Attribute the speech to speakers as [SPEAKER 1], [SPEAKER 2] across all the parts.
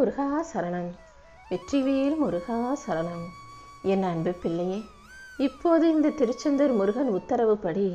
[SPEAKER 1] முருகா சரணம். வெற்றிவேல் முருகா சரணம். என் அன்பு பிள்ளையே இப்போது இந்த திருச்செந்தூர் முருகன் உத்தரவுப்படி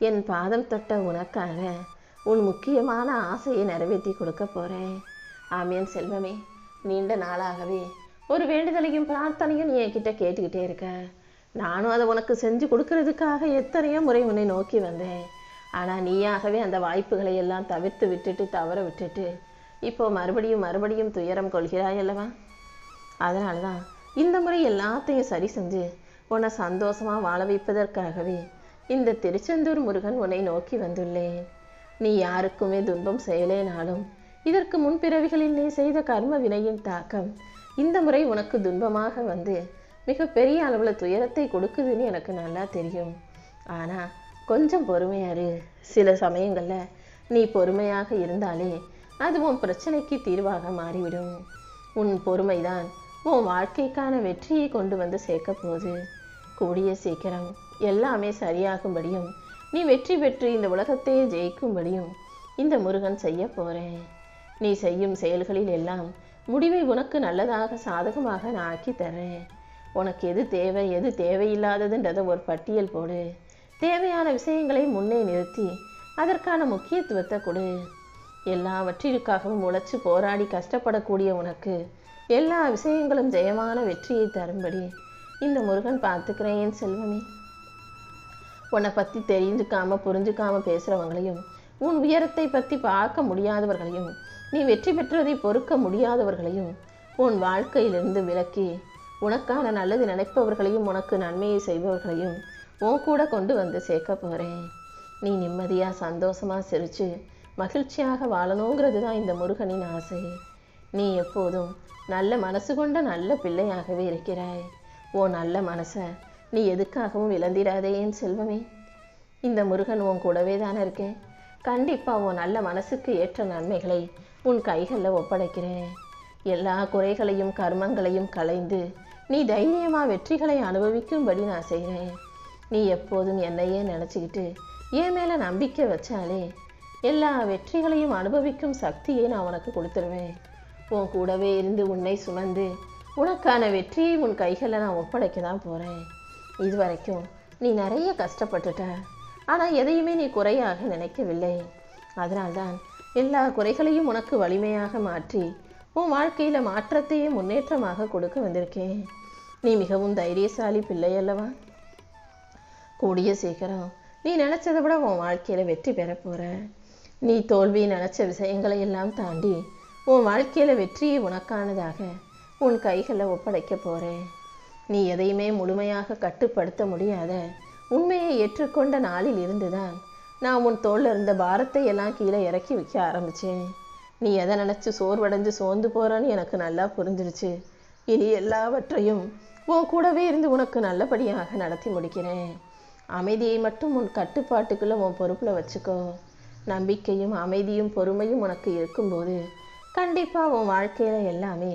[SPEAKER 1] என் பாதம் தொட்ட உனக்காக உன் முக்கியமான ஆசையை நிறைவேற்றி கொடுக்க போகிறேன் ஆமியன் செல்வமே நீண்ட நாளாகவே ஒரு வேண்டுதலையும் பிரார்த்தனையும் நீ என்கிட்ட கேட்டுக்கிட்டே இருக்க. நானும் அதை உனக்கு செஞ்சு கொடுக்கறதுக்காக எத்தனையோ முறை உன்னை நோக்கி வந்தேன். ஆனால் நீயாகவே அந்த வாய்ப்புகளை எல்லாம் தவிர்த்து விட்டுட்டு தவற விட்டுட்டு இப்போ மறுபடியும் மறுபடியும் துயரம் கொள்கிறாய் அல்லவா? அதனால தான் இந்த முறை எல்லாத்தையும் சரி செஞ்சு உன்னை சந்தோஷமாக வாழ வைப்பதற்காகவே இந்த திருச்செந்தூர் முருகன் உன்னை நோக்கி வந்துள்ளேன். நீ யாருக்குமே துன்பம் செய்யலேனாலும் இதற்கு முன்பிறவிகளில் நீ செய்த கர்ம வினையின் தாக்கம் இந்த முறை உனக்கு துன்பமாக வந்து மிக பெரிய அளவில் துயரத்தை கொடுக்குதுன்னு எனக்கு நல்லா தெரியும். ஆனால் கொஞ்சம் பொறுமையாரு சில சமயங்களில் நீ பொறுமையாக இருந்தாலே அது உன் பிரச்சனைக்கு தீர்வாக மாறிவிடும். உன் பொறுமைதான் உன் வாழ்க்கைக்கான வெற்றியை கொண்டு வந்து சேர்க்க போகுது. கூடிய சீக்கிரம் எல்லாமே சரியாகும்படியும் நீ வெற்றி பெற்று இந்த உலகத்தையே ஜெயிக்கும்படியும் இந்த முருகன் செய்ய போகிறேன் நீ செய்யும் செயல்களில் எல்லாம் முடிவை உனக்கு நல்லதாக சாதகமாக நான் ஆக்கி தரேன் உனக்கு எது தேவை எது தேவையில்லாததுன்றதை ஒரு பட்டியல் போடு. தேவையான விஷயங்களை முன்னே நிறுத்தி அதற்கான முக்கியத்துவத்தை கொடு. எல்லாவற்றிற்காகவும் உழைச்சி போராடி கஷ்டப்படக்கூடிய உனக்கு எல்லா விஷயங்களும் ஜெயமான வெற்றியை தரும்படி இந்த முருகன் பார்த்துக்கிறேன் என் செல்வமே. உன்னை பற்றி தெரிஞ்சுக்காம புரிஞ்சுக்காம பேசுகிறவங்களையும் உன் உயரத்தை பற்றி பார்க்க முடியாதவர்களையும் நீ வெற்றி பெற்றதை பொறுக்க முடியாதவர்களையும் உன் வாழ்க்கையிலிருந்து விலக்கி உனக்கான நல்லது நினைப்பவர்களையும் உனக்கு நன்மையை செய்பவர்களையும் உன் கூட கொண்டு வந்து சேர்க்க போகிறேன் நீ நிம்மதியாக சந்தோஷமாக சிரித்து மகிழ்ச்சியாக வாழணுங்கிறது தான் இந்த முருகனின் ஆசை. நீ எப்போதும் நல்ல மனசு கொண்ட நல்ல பிள்ளையாகவே இருக்கிறாய். ஓ நல்ல மனசை நீ எதுக்காகவும் இழந்திடாதே என் செல்வமே. இந்த முருகன் உன் கூடவே தானே இருக்கேன் கண்டிப்பாக உன் நல்ல மனசுக்கு ஏற்ற நன்மைகளை உன் கைகளில் ஒப்படைக்கிறேன். எல்லா குறைகளையும் கர்மங்களையும் களைந்து நீ தைரியமாக வெற்றிகளை அனுபவிக்கும்படி நான் செய்கிறேன். நீ எப்போதும் என்னையே நினச்சிக்கிட்டு என் மேலே நம்பிக்கை வச்சாலே எல்லா வெற்றிகளையும் அனுபவிக்கும் சக்தியை நான் உனக்கு கொடுத்துருவேன். உன் கூடவே இருந்து உன்னை சுமந்து உனக்கான வெற்றியை உன் கைகளில் நான் ஒப்படைக்க தான் போகிறேன் இது வரைக்கும் நீ நிறைய கஷ்டப்பட்டுட்ட. ஆனால் எதையுமே நீ குறையாக நினைக்கவில்லை. அதனால்தான் எல்லா குறைகளையும் உனக்கு வலிமையாக மாற்றி உன் வாழ்க்கையில் மாற்றத்தையும் முன்னேற்றமாக கொடுக்க வந்திருக்கேன். நீ மிகவும் தைரியசாலி பிள்ளை அல்லவா? கூடிய சீக்கிரம் நீ நினச்சதை விட உன் வாழ்க்கையில் வெற்றி பெற. போகிற நீ தோல்வி நினச்ச விஷயங்களை எல்லாம் தாண்டி உன் வாழ்க்கையில் வெற்றியை உனக்கானதாக உன் கைகளை ஒப்படைக்க போகிறேன் நீ எதையுமே முழுமையாக கட்டுப்படுத்த முடியாத உண்மையை ஏற்றுக்கொண்ட நாளில் இருந்துதான் நான் உன் தோளில் இருந்த பாரத்தை எல்லாம் கீழே இறக்கி வைக்க ஆரம்பித்தேன் நீ எதை நினச்சி சோர்வடைஞ்சு சோர்ந்து போகிறன்னு எனக்கு நல்லா புரிஞ்சிருச்சு. இனி எல்லாவற்றையும் உன் கூடவே இருந்து உனக்கு நல்லபடியாக நடத்தி முடிக்கிறேன். அமைதியை மட்டும் உன் கட்டுப்பாட்டுக்குள்ளே உன் பொறுப்பில் வச்சுக்கோ. நம்பிக்கையும் அமைதியும் பொறுமையும் உனக்கு இருக்கும்போது கண்டிப்பாக உன் வாழ்க்கையில் எல்லாமே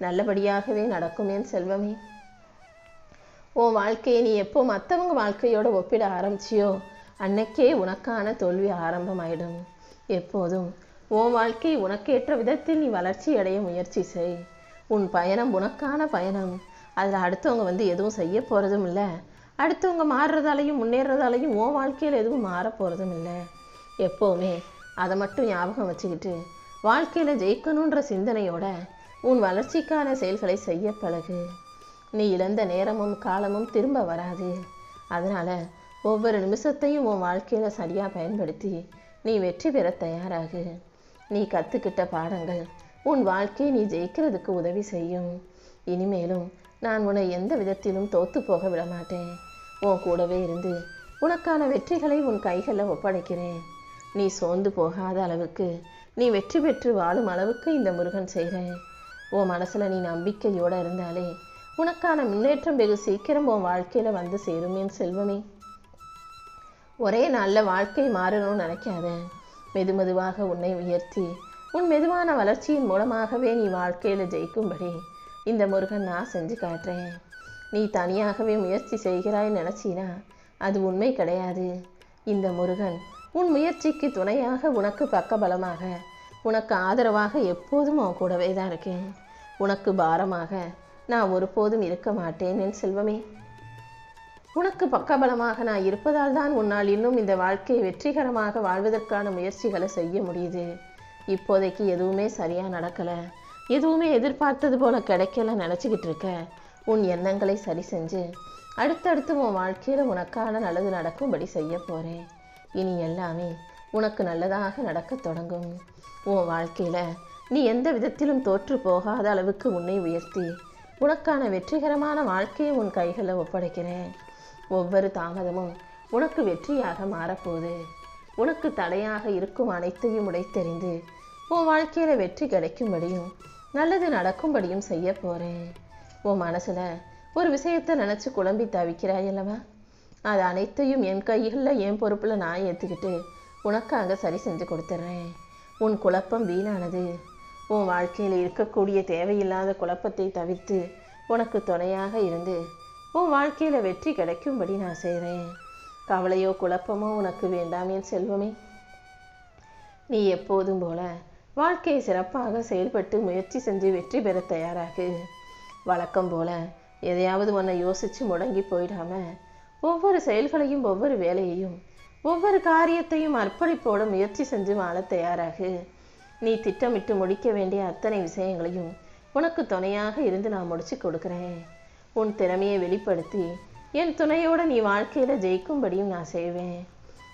[SPEAKER 1] நல்லபடியாகவே நடக்கும் என் செல்வமே. உன் வாழ்க்கையை நீ எப்போ மற்றவங்க வாழ்க்கையோடு ஒப்பிட ஆரம்பிச்சியோ அன்னைக்கே உனக்கான தோல்வி ஆரம்பமாயிடும். எப்போதும் உன் வாழ்க்கை உனக்கேற்ற விதத்தில் நீ வளர்ச்சி அடைய முயற்சி செய். உன் பயணம் உனக்கான பயணம். அதில் அடுத்தவங்க வந்து எதுவும் செய்ய போகிறதும் இல்லை. அடுத்தவங்க மாறுறதாலையும் முன்னேறதாலையும் உன் வாழ்க்கையில் எதுவும் மாற போகிறதும் இல்லை. எப்போவுமே அதை மட்டும் ஞாபகம் வச்சுக்கிட்டு வாழ்க்கையில் ஜெயிக்கணுன்ற சிந்தனையோட உன் வளர்ச்சிக்கான செயல்களை செய்ய பழகு. நீ இழந்த நேரமும் காலமும் திரும்ப வராது. அதனால் ஒவ்வொரு நிமிஷத்தையும் உன் வாழ்க்கையில் சரியாக பயன்படுத்தி நீ வெற்றி பெற தயாராகு. நீ கற்றுக்கிட்ட பாடங்கள் உன் வாழ்க்கையை நீ ஜெயிக்கிறதுக்கு உதவி செய்யும். இனிமேலும் நான் உன்னை எந்த விதத்திலும் தோத்து போக விட மாட்டேன் உன் கூடவே இருந்து உனக்கான வெற்றிகளை உன் கைகளில் ஒப்படைக்கிறேன். நீ சோர்ந்து போகாத அளவுக்கு நீ வெற்றி பெற்று வாழும் அளவுக்கு இந்த முருகன் செய்கிற உன் மனசில் நீ நம்பிக்கையோடு இருந்தாலே உனக்கான முன்னேற்றம் வெகு சீக்கிரம் உன் வாழ்க்கையில் வந்து சேரும் என் செல்வமே. ஒரே நாளில் வாழ்க்கை மாறணும்னு நினைக்காத. மெது மெதுவாக உன்னை உயர்த்தி உன் மெதுவான வளர்ச்சியின் மூலமாகவே நீ வாழ்க்கையில் ஜெயிக்கும்படி இந்த முருகன் நான் செஞ்சு காட்டுறேன். நீ தனியாகவே முயற்சி செய்கிறாய் நினச்சினா அது உண்மை கிடையாது. இந்த முருகன் உன் முயற்சிக்கு துணையாக உனக்கு பக்கபலமாக. உனக்கு ஆதரவாக எப்போதும் உன் கூடவே தான் இருக்கேன். உனக்கு பாரமாக நான் ஒருபோதும் இருக்க மாட்டேன் என் செல்வமே. உனக்கு பக்கபலமாக நான் இருப்பதால் தான் உன்னால் இன்னும் இந்த வாழ்க்கையை வெற்றிகரமாக வாழ்வதற்கான முயற்சிகளை செய்ய முடியுது. இப்போதைக்கு எதுவுமே சரியாக நடக்கலை. எதுவுமே எதிர்பார்த்தது போல கிடைக்கல நினச்சிக்கிட்டு இருக்க. உன் எண்ணங்களை சரி செஞ்சு அடுத்தடுத்து உன் வாழ்க்கையில் உனக்கான நல்லது நடக்கும்படி செய்ய போகிறேன் இனி எல்லாமே உனக்கு நல்லதாக நடக்கத் தொடங்கும். உன் வாழ்க்கையில் நீ எந்த விதத்திலும் தோற்று போகாத அளவுக்கு உன்னை உயர்த்தி உனக்கான வெற்றிகரமான வாழ்க்கையை உன் கைகளில் ஒப்படைக்கிறேன். ஒவ்வொரு தாமதமும் உனக்கு வெற்றியாக மாறப்போகுது. உனக்கு தடையாக இருக்கும் அனைத்தையும் உடைத்தெறிந்து உன் வாழ்க்கையில் வெற்றி கிடைக்கும்படியும் நல்லது நடக்கும்படியும் செய்ய போகிறேன் உன் மனசில் ஒரு விஷயத்தை நினச்சி குழம்பி தவிக்கிறாய் அல்லவா? அது அனைத்தையும் என் கைகளில் என் பொறுப்பில் நான் ஏற்றுக்கிட்டு உனக்காக சரி செஞ்சு கொடுத்துட்றேன் உன் குழப்பம் வீணானது. உன் வாழ்க்கையில் இருக்கக்கூடிய தேவையில்லாத குழப்பத்தை தவிர்த்து உனக்கு துணையாக இருந்து உன் வாழ்க்கையில் வெற்றி கிடைக்கும்படி நான் செய்கிறேன். கவலையோ குழப்பமோ உனக்கு வேண்டாம் என் செல்வமே. நீ எப்போதும் போல வாழ்க்கையை சிறப்பாக செயல்பட்டு முயற்சி செஞ்சு வெற்றி பெற தயாராகு. வழக்கம் போல எதையாவது உன்னை யோசித்து முடங்கி போயிடாமல் ஒவ்வொரு செயல்களையும் ஒவ்வொரு வேலையையும் ஒவ்வொரு காரியத்தையும் அர்ப்பணிப்போட முயற்சி செஞ்சு வாழ தயாராகு. நீ திட்டமிட்டு முடிக்க வேண்டிய அத்தனை விஷயங்களையும் உனக்கு துணையாக இருந்து நான் முடிச்சு கொடுக்குறேன். உன் திறமையை வெளிப்படுத்தி என் துணையோட நீ வாழ்க்கையில் ஜெயிக்கும்படியும் நான் செய்வேன்.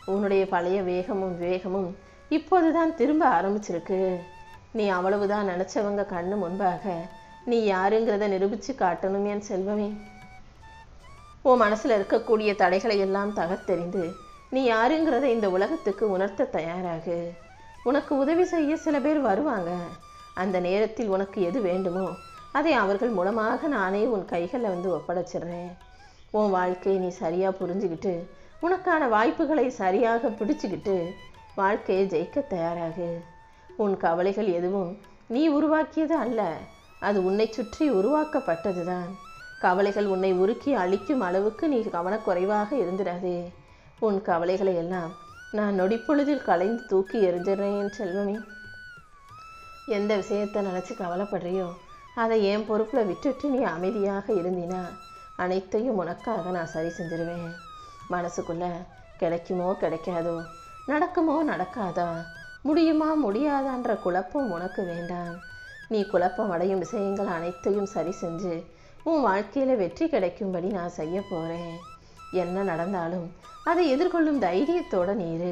[SPEAKER 1] உன்னுடைய பழைய வேகமும் வேகமும் இப்போது தான் திரும்ப ஆரம்பிச்சிருக்கு. நீ அவ்வளவுதான் நினச்சவங்க கண்ணு முன்பாக நீ யாருங்கிறத நிரூபித்து காட்டணும் என் செல்வமே. உன் மனசில் இருக்கக்கூடிய தடைகளை எல்லாம் தகர்த்தெறிந்து நீ யாருங்கிறத இந்த உலகத்துக்கு உணர்த்த தயாராகு. உனக்கு உதவி செய்ய சில பேர் வருவாங்க. அந்த நேரத்தில் உனக்கு எது வேண்டுமோ அதை அவர்கள் மூலமாக நானே உன் கைகளில் வந்து ஒப்படைச்சிடுறேன் உன் வாழ்க்கையை நீ சரியாக புரிஞ்சுக்கிட்டு உனக்கான வாய்ப்புகளை சரியாக பிடிச்சிக்கிட்டு வாழ்க்கையை ஜெயிக்க தயாராகு. உன் கவலைகள் எதுவும் நீ உருவாக்கியது அல்ல அது உன்னை சுற்றி உருவாக்கப்பட்டது தான் கவலைகள் உன்னை உருக்கி அழிக்கும் அளவுக்கு நீ கவனக்குறைவாக இருந்திடாதே. உன் கவலைகளை எல்லாம் நான் நொடிப்பொழுதில் கலைந்து தூக்கி எரிஞ்சிடுறேன் என் செல்வமே. எந்த விஷயத்தை நினச்சி கவலைப்படுறியோ அதை என் பொறுப்பில் விட்டுட்டு நீ அமைதியாக இருந்தினா அனைத்தையும் உனக்காக நான் சரி செஞ்சிருவேன். மனசுக்குள்ளே கிடைக்குமோ கிடைக்காதோ நடக்குமோ நடக்காதா முடியுமா முடியாதான்ற குழப்பம் உனக்கு வேண்டாம். நீ குழப்பம் அடையும் விஷயங்கள் அனைத்தையும் சரி செஞ்சு உன் வாழ்க்கையில் வெற்றி கிடைக்கும்படி நான் செய்ய போகிறேன் என்ன நடந்தாலும் அதை எதிர்கொள்ளும் தைரியத்தோட நீரு.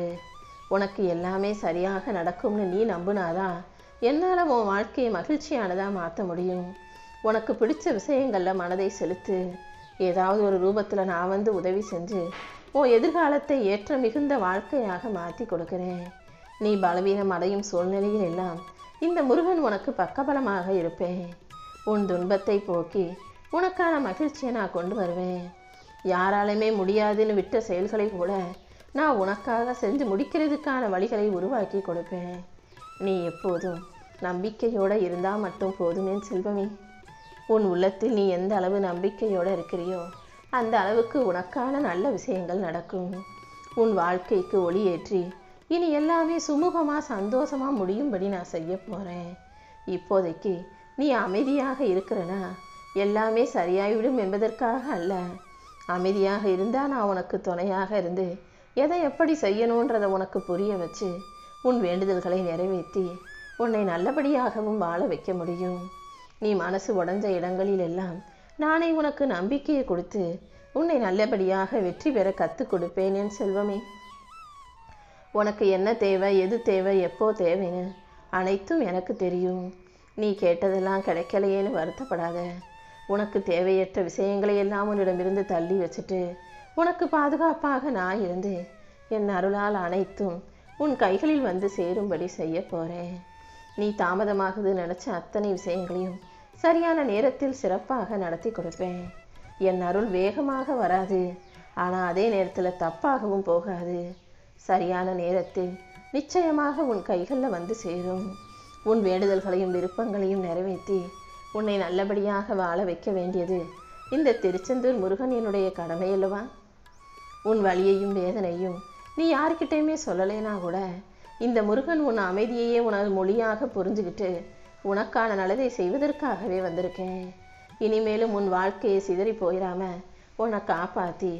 [SPEAKER 1] உனக்கு எல்லாமே சரியாக நடக்கும்னு நீ நம்புனாதான் என்னால் உன் வாழ்க்கையை மகிழ்ச்சியானதாக மாற்ற முடியும். உனக்கு பிடிச்ச விஷயங்களில் மனதை செலுத்து. ஏதாவது ஒரு ரூபத்தில் நான் வந்து உதவி செஞ்சு உன் எதிர்காலத்தை ஏற்ற மிகுந்த வாழ்க்கையாக மாற்றி கொடுக்கிறேன். நீ பலவீனம் அடையும் சூழ்நிலையில் எல்லாம் இந்த முருகன் உனக்கு பக்கபலமாக இருப்பேன். உன் துன்பத்தை போக்கி உனக்கான மகிழ்ச்சியை நான் கொண்டு வருவேன். யாராலுமே முடியாதுன்னு விட்ட செயல்களை கூட நான் உனக்காக செஞ்சு முடிக்கிறதுக்கான வழிகளை உருவாக்கி கொடுப்பேன். நீ எப்போதும் நம்பிக்கையோடு இருந்தால் மட்டும் போதுமே செல்வமே. உன் உள்ளத்தில் நீ எந்த அளவு நம்பிக்கையோடு இருக்கிறியோ அந்த அளவுக்கு உனக்கான நல்ல விஷயங்கள் நடக்கும். உன் வாழ்க்கைக்கு ஒளியேற்றி இனி எல்லாமே சுமூகமாக சந்தோஷமாக முடியும்படி நான் செய்ய போகிறேன் இப்போதைக்கு நீ அமைதியாக இருக்கிறனா எல்லாமே சரியாகிவிடும் என்பதற்காக அல்ல. அமைதியாக இருந்தால் நான் உனக்கு துணையாக இருந்து எதை எப்படி செய்யணுன்றதை உனக்கு புரிய வச்சு உன் வேண்டுதல்களை நிறைவேற்றி உன்னை நல்லபடியாகவும் வாழ வைக்க முடியும். நீ மனசு உடஞ்ச இடங்களில் எல்லாம் நானே உனக்கு நம்பிக்கையை கொடுத்து உன்னை நல்லபடியாக வெற்றி பெற கற்றுக் கொடுப்பேன் என் செல்வமே. உனக்கு என்ன தேவை எது தேவை எப்போ தேவைன்னு அனைத்தும் எனக்கு தெரியும். நீ கேட்டதெல்லாம் கிடைக்கலையேன்னு வருத்தப்படாத. உனக்கு தேவையற்ற விஷயங்களை எல்லாம் உன்னிடமிருந்து தள்ளி வச்சுட்டு உனக்கு பாதுகாப்பாக நான் இருந்து என் அருளால் அனைத்தும் உன் கைகளில் வந்து சேரும்படி செய்ய போகிறேன் நீ தாமதமாகுது நினச்ச அத்தனை விஷயங்களையும் சரியான நேரத்தில் சிறப்பாக நடத்தி கொடுப்பேன். என் அருள் வேகமாக வராது ஆனால் அதே நேரத்தில் தப்பாகவும் போகாது. சரியான நேரத்தில் நிச்சயமாக உன் கைகளில் வந்து சேரும். உன் வேண்டுதல்களையும் விருப்பங்களையும் நிறைவேற்றி உன்னை நல்லபடியாக வாழ வைக்க வேண்டியது இந்த திருச்செந்தூர் முருகன் என்னுடைய கடமை அல்லவா? உன் வழியையும் வேதனையும் நீ யாருக்கிட்டேயுமே சொல்லலைனா கூட இந்த முருகன் உன் அமைதியையே உனது மொழியாக புரிஞ்சுக்கிட்டு உனக்கான நல்லதை செய்வதற்காகவே வந்திருக்கேன். இனிமேலும் உன் வாழ்க்கையை சிதறி போயிடாம உன்னை காப்பாற்றி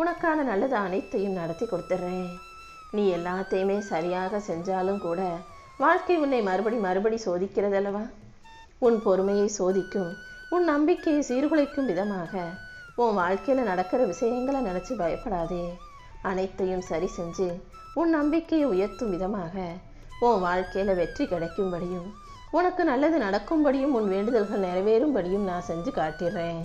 [SPEAKER 1] உனக்கான நல்லது அனைத்தையும் நடத்தி கொடுத்துட்றேன் நீ எல்லாத்தையுமே சரியாக செஞ்சாலும் கூட வாழ்க்கை உன்னை மறுபடி மறுபடி சோதிக்கிறதல்லவா? உன் பொறுமையை சோதிக்கும் உன் நம்பிக்கையை சீர்குலைக்கும் விதமாக உன் வாழ்க்கையில் நடக்கிற விஷயங்களை நினச்சி பயப்படாதே. அனைத்தையும் சரி செஞ்சு உன் நம்பிக்கையை உயர்த்தும் விதமாக உன் வாழ்க்கையில் வெற்றி கிடைக்கும்படியும் உனக்கு நல்லது நடக்கும்படியும் உன் வேண்டுதல்கள் நிறைவேறும்படியும் நான் செஞ்சு காட்டிடுறேன்.